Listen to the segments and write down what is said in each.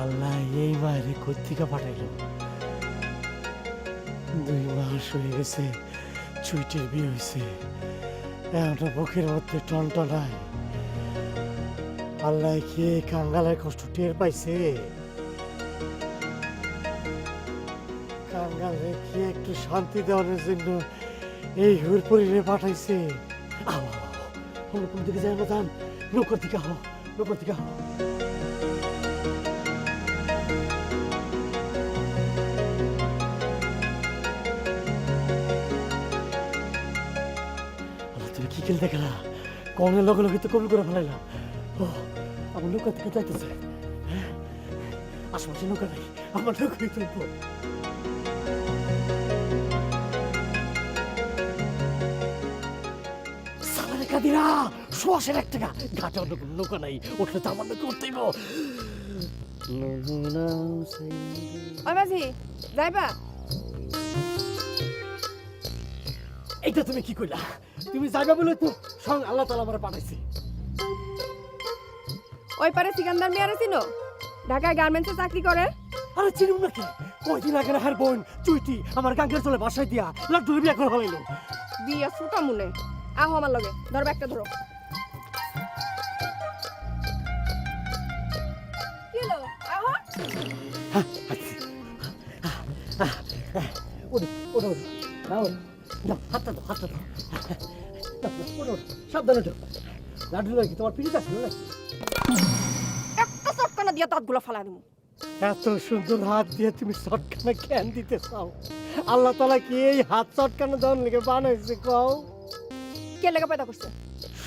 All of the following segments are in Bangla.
আল্লাহ এই বাইরে কর্তিকা পাঠাইলো। দুই মাস হয়ে গেছে চুইটির বিয়ে হয়েছে একটা বুকের মধ্যে টনটনায়। আল্লাহ কি কাঙ্গালের কষ্ট টের পাইছে? কাঙ্গালে কি একটু শান্তি দেওয়ার জন্য এই হুরপুরিরে পাঠাইছে? আমার কোন কোন দিকে যায় না, যান। নৌকার দিকে হো নৌকার দিকে হো তুমি কি খেলতে গেলা? কমের লগে লগে তো কবুল করে ফেলাইলা ও, আমার নৌকা থেকে যাইতেছে। হ্যাঁ? আশেপাশে নৌকা নেই, আমার নৌকাই তুলবো। সালারে কাদিরা শোয়াশের এক টাকা। ঘাটে অন্য কোনো নৌকা নাই উঠলে তো আমার নৌকা উঠতেইব। ওই মাঝি যাইবা? এইটা তুমি কি কইলা? তুমি যাইবা বলে তো সঙ্গ আল্লাহ তালা আমার পাঠাইছি। ওই পারে সিকান্দার মেয়ারে চিনো? ঢাকায় গার্মেন্টসে চাকরি করে। আরে চিনুম নাকি কয়দিন আগে হার বোন চুইটি আমার গাঙ্গের চলে বাসায় দিয়া লাড্ডুরে বিয়া করে ফেলাইলো। বিয়া ফুটা মুনে আহো আমার লগে। ধরো একটা ধরো। সাবধানে লাড্ডু নাকি তোমার পিড়িতে আসলো নাকি? একটা চটকানা দিয়া দাঁতগুলো ফালা এত সুন্দর হাত দিয়ে তুমি চটকানা জ্ঞান দিতে চাও? আল্লাহ তালা কি এই হাত চটকানো দেওয়ার লিগে বানাইছে কও? কে লেগে পয়দা করছে?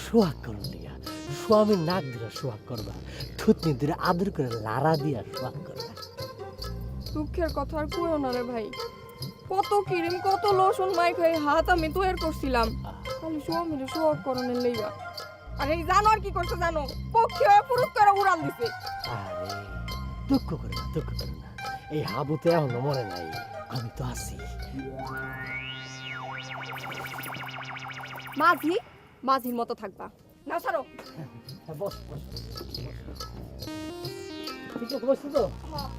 সোহাগ করুন লিগা স্বামীর নাক দিলে সোহাগ করবা। থুতনি দিলে আদর করে লারা দিয়া সোহাগ করবা। দুঃখের কথা আর কইও না রে ভাই। কত ক্রিম কত লোশন মাই খাই হাত আমি তৈরি করছিলাম। খালি স্বামীরে সোয়াগ করণের লইবা আর এই জানো আর কি করছে জানো? পক্ষী হয়ে পুরুষ করে উড়াল দিছে। আরে দুঃখ করে না দুঃখ করে না। এই হাবুতে এখনও মরে নাই। আমি তো আছি। মাঝি মাঝির মতো থাকবা। না সারো হ্যাঁ, বস বস। ঠিক আছে তো? হ্যাঁ